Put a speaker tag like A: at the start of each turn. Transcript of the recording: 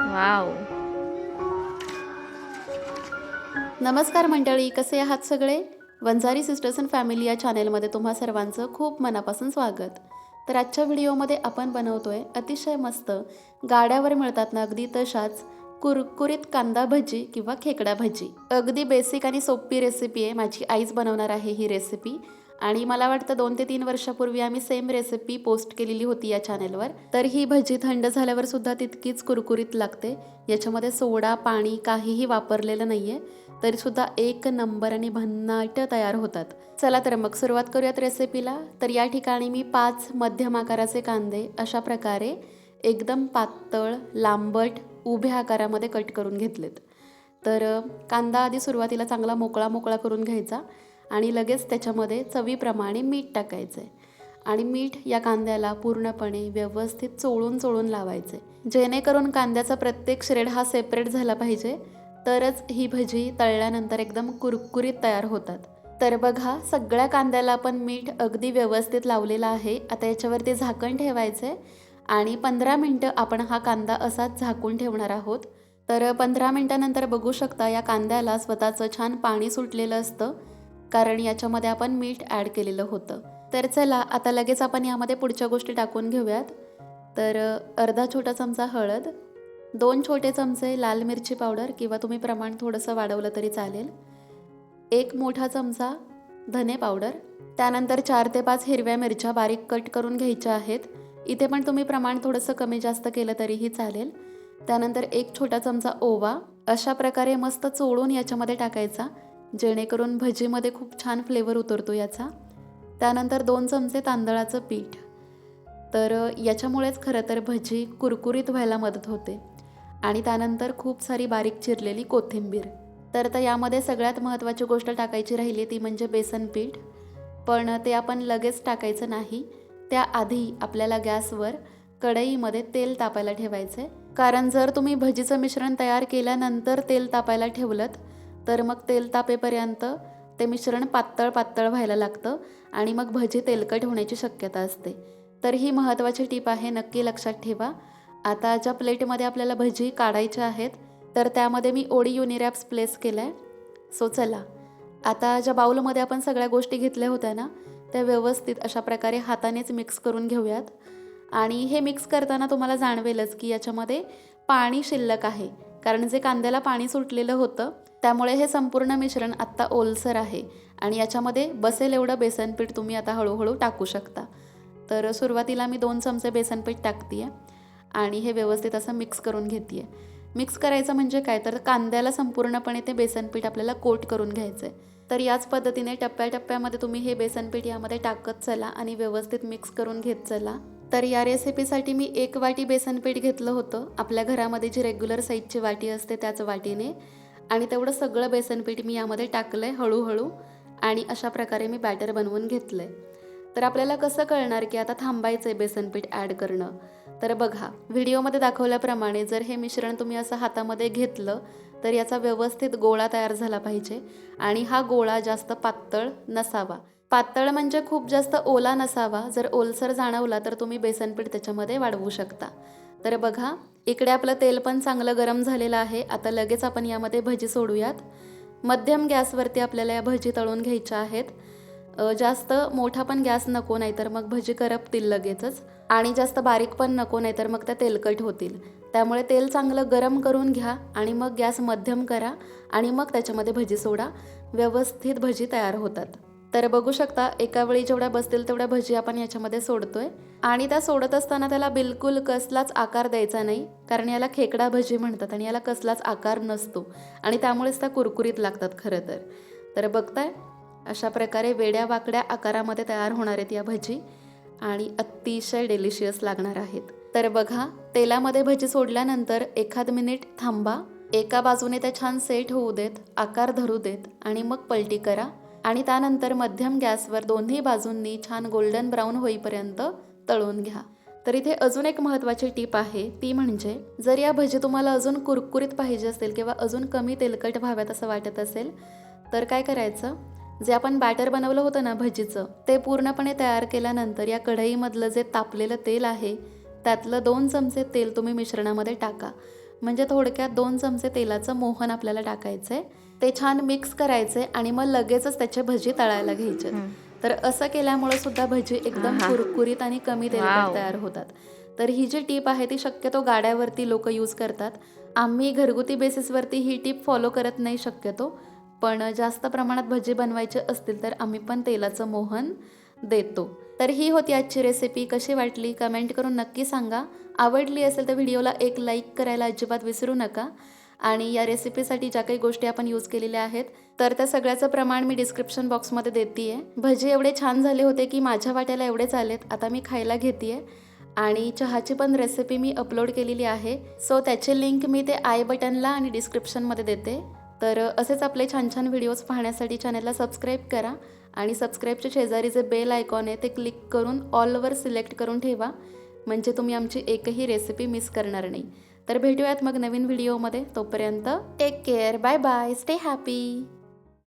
A: Wow.
B: नमस्कार मंडळी कसे आहात सगळे? वंजारी सिस्टर्स अँड फॅमिली या चॅनेलमध्ये तुम्हा सर्वांचं खूप मनापासून स्वागत. तर आजच्या व्हिडिओमध्ये आपण बनवतोय अतिशय मस्त गाड्यावर मिळतात ना अगदी तशाच कुरकुरीत कांदा भजी किंवा खेकडा भजी. अगदी बेसिक आणि सोपी रेसिपी आहे. माझी आईच बनवणार आहे ही रेसिपी आणि मला वाटतं दोन ते तीन वर्षापूर्वी आम्ही सेम रेसिपी पोस्ट केलेली होती या चॅनेलवर तर ही भजी थंड झाल्यावर सुद्धा तितकीच कुरकुरीत लागते. याच्यामध्ये सोडा पाणी काहीही वापरलेलं नाही आहे तरीसुद्धा एक नंबर आणि भन्नाट तयार होतात. चला तर मग सुरुवात करूयात रेसिपीला तर या ठिकाणी मी पाच मध्यम आकाराचे कांदे अशा प्रकारे एकदम पातळ लांबट उभ्या आकारामध्ये कट करून घेतलेत. तर कांदा आधी सुरुवातीला चांगला मोकळा मोकळा करून घ्यायचा. आणि लगेच त्याच्यामध्ये चवीप्रमाणे मीठ टाकायचं आहे आणि मीठ या कांद्याला पूर्णपणे व्यवस्थित चोळून चोळून लावायचे जेणेकरून कांद्याचा प्रत्येक श्रेड हा सेपरेट झाला पाहिजे तरच ही भजी तळल्यानंतर एकदम कुरकुरीत तयार होतात. तर बघा सगळ्या कांद्याला आपण मीठ अगदी व्यवस्थित लावलेलं आहे. आता याच्यावरती झाकण ठेवायचं आहे आणि पंधरा मिनटं आपण हा कांदा असाच झाकून ठेवणार आहोत. तर पंधरा मिनटानंतर बघू शकता या कांद्याला स्वतःचं छान पाणी सुटलेलं असतं. कारण याच्यामध्ये आपण मीठ ॲड केलेलं होतं. तर चला आता लगेच आपण यामध्ये पुढच्या गोष्टी टाकून घेऊयात. तर अर्धा छोटा चमचा हळद दोन छोटे चमचे लाल मिरची पावडर किंवा तुम्ही प्रमाण थोडंसं वाढवलं तरी चालेल. एक मोठा चमचा धने पावडर त्यानंतर चार ते पाच हिरव्या मिरच्या बारीक कट करून घ्यायच्या आहेत. इथे पण तुम्ही प्रमाण थोडंसं कमी जास्त केलं तरीही चालेल. त्यानंतर एक छोटा चमचा ओवा अशा प्रकारे मस्त चोळून याच्यामध्ये टाकायचा. जेणेकरून भजीमध्ये खूप छान फ्लेवर उतरतो याचा. त्यानंतर दोन चमचे तांदळाचं पीठ. तर याच्यामुळेच खरं तर भजी कुरकुरीत व्हायला मदत होते. आणि त्यानंतर खूप सारी बारीक चिरलेली कोथिंबीर. तर आता यामध्ये सगळ्यात महत्त्वाची गोष्ट टाकायची राहिली ती म्हणजे बेसन पीठ. पण ते आपण लगेच टाकायचं नाही. त्याआधी आपल्याला गॅसवर कढईमध्ये तेल तापायला ठेवायचे कारण जर तुम्ही भजीचं मिश्रण तयार केल्यानंतर तेल तापायला ठेवलं तर मग तेल तापेपर्यंत ते मिश्रण पातळ पातळ व्हायला लागतं आणि मग भजी तेलकट होण्याची शक्यता असते. तर ही महत्त्वाची टीप आहे नक्की लक्षात ठेवा. आता ज्या प्लेटमध्ये आपल्याला भजी काढायच्या आहेत तर त्यामध्ये मी ओडी युनिरॅप्स प्लेस केलं आहे सो चला. आता ज्या बाऊलमध्ये आपण सगळ्या गोष्टी घेतल्या होत्या ना त्या व्यवस्थित अशा प्रकारे हातानेच मिक्स करून घेऊयात. आणि हे मिक्स करताना तुम्हाला जाणवेलच की याच्यामध्ये पाणी शिल्लक आहे. कारण जे कांद्याला पाणी सुटलेलं होतं त्यामुळे हे संपूर्ण मिश्रण आत्ता ओलसर आहे आणि याच्यामध्ये बसेल एवढं बेसनपीठ तुम्ही आता हळूहळू टाकू शकता. तर सुरुवातीला मी दोन चमचे बेसनपीठ टाकते आहे आणि हे व्यवस्थित असं मिक्स करून घेते आहे मिक्स करायचं म्हणजे काय? तर कांद्याला संपूर्णपणे ते बेसनपीठ आपल्याला कोट करून घ्यायचं आहे तर याच पद्धतीने टप्प्याटप्प्यामध्ये तुम्ही हे बेसनपीठ यामध्ये टाकत चला आणि व्यवस्थित मिक्स करून घेत चला. तर या रेसिपीसाठी मी एक वाटी बेसनपीठ घेतलं होतं. आपल्या घरामध्ये जी रेग्युलर साईजची वाटी असते त्याच वाटीने. आणि तेवढं सगळं बेसनपीठ मी यामध्ये टाकलं आहे हळूहळू. आणि अशा प्रकारे मी बॅटर बनवून घेतलं आहे तर आपल्याला कसं कळणार की आता थांबायचं आहे बेसनपीठ ॲड करणं? तर बघा व्हिडिओमध्ये दाखवल्याप्रमाणे जर हे मिश्रण तुम्ही असं हातामध्ये घेतलं तर याचा व्यवस्थित गोळा तयार झाला पाहिजे. आणि हा गोळा जास्त पातळ नसावा. पातळ म्हणजे खूप जास्त ओला नसावा. जर ओलसर जाणवला तर तुम्ही बेसनपीठ त्याच्यामध्ये वाढवू शकता. तर बघा इकडे आपलं तेल पण चांगलं गरम झालेलं आहे. आता लगेच आपण यामध्ये भजी सोडूयात. मध्यम गॅसवरती आपल्याला या भजी तळून घ्यायच्या आहेत. जास्त मोठा पण गॅस नको नाहीतर मग भजी करपतील लगेचच. आणि जास्त बारीक पण नको नाही तर मग त्या तेलकट होतील. त्यामुळे तेल चांगलं गरम करून घ्या आणि मग गॅस मध्यम करा आणि मग त्याच्यामध्ये भजी सोडा. व्यवस्थित भजी तयार होतात. तर बघू शकता एका वेळी जेवढ्या बसतील तेवढ्या भजी आपण याच्यामध्ये सोडतोय. आणि त्या सोडत असताना त्याला बिलकुल कसलाच आकार द्यायचा नाही कारण याला खेकडा भजी म्हणतात आणि याला कसलाच आकार नसतो. आणि त्यामुळेच त्या कुरकुरीत लागतात खरं तर. तर बघताय अशा प्रकारे वेड्या वाकड्या आकारामध्ये तयार होणार आहेत या भजी. आणि अतिशय डेलिशियस लागणार आहेत. तर बघा तेलामध्ये भजी सोडल्यानंतर एखाद मिनिट थांबा. एका बाजूने त्या छान सेट होऊ देत आकार धरू देत आणि मग पलटी करा. आणि त्यानंतर मध्यम गॅसवर दोन्ही बाजूंनी छान गोल्डन ब्राऊन होईपर्यंत तळून घ्या. तर इथे अजून एक महत्त्वाची टीप आहे ती म्हणजे जर या भजी तुम्हाला अजून कुरकुरीत पाहिजे असेल किंवा अजून कमी तेलकट व्हाव्यात असं वाटत असेल तर काय करायचं? जे आपण बॅटर बनवलं होतं ना भजीचं ते पूर्णपणे तयार केल्यानंतर या कढईमधलं जे तापलेलं तेल आहे त्यातलं दोन चमचे तेल तुम्ही मिश्रणामध्ये टाका. म्हणजे थोडक्यात दोन चमचे तेलाचं मोहन आपल्याला टाकायचं आहे ते छान मिक्स करायचे आणि मग लगेचच त्याचे भजी तळायला घ्यायचे. तर असं केल्यामुळे सुद्धा भजी एकदम. कुरकुरीत आणि कमी
A: वाव.
B: तयार होतात. तर ही जी टीप आहे ती शक्यतो गाड्यावरती लोक यूज करतात. आम्ही घरगुती बेसिसवरती ही टीप फॉलो करत नाही शक्यतो. पण जास्त प्रमाणात भजी बनवायचे असतील तर आम्ही पण तेलाचं मोहन देतो. तर ही होती आजची रेसिपी कशी वाटली? कमेंट करून नक्की सांगा. आवडली असेल तर व्हिडिओला एक लाईक करायला अजिबात विसरू नका. आणि या रेसिपीसाठी ज्या काही गोष्टी आपण यूज केलेल्या आहेत तर त्या सगळ्याचं प्रमाण मी डिस्क्रिप्शन बॉक्समध्ये देते आहे भजी एवढे छान झाले होते की माझ्या वाट्याला एवढेच आलेत आता मी खायला घेते आणि चहाची पण रेसिपी मी अपलोड केलेली आहे. सो त्याचे लिंक मी ते आय बटनला आणि डिस्क्रिप्शनमध्ये देते. तर असेच आपले छान छान व्हिडिओज पाहण्यासाठी चॅनलला सबस्क्राईब करा आणि सबस्क्राईबच्या शेजारी जे बेल आयकॉन आहे ते क्लिक करून ऑलवर सिलेक्ट करून ठेवा म्हणजे तुम्ही आमची एकही रेसिपी मिस करणार नाही. तर भेटूयात मग नवीन व्हिडिओमध्ये. तोपर्यंत take care bye bye stay happy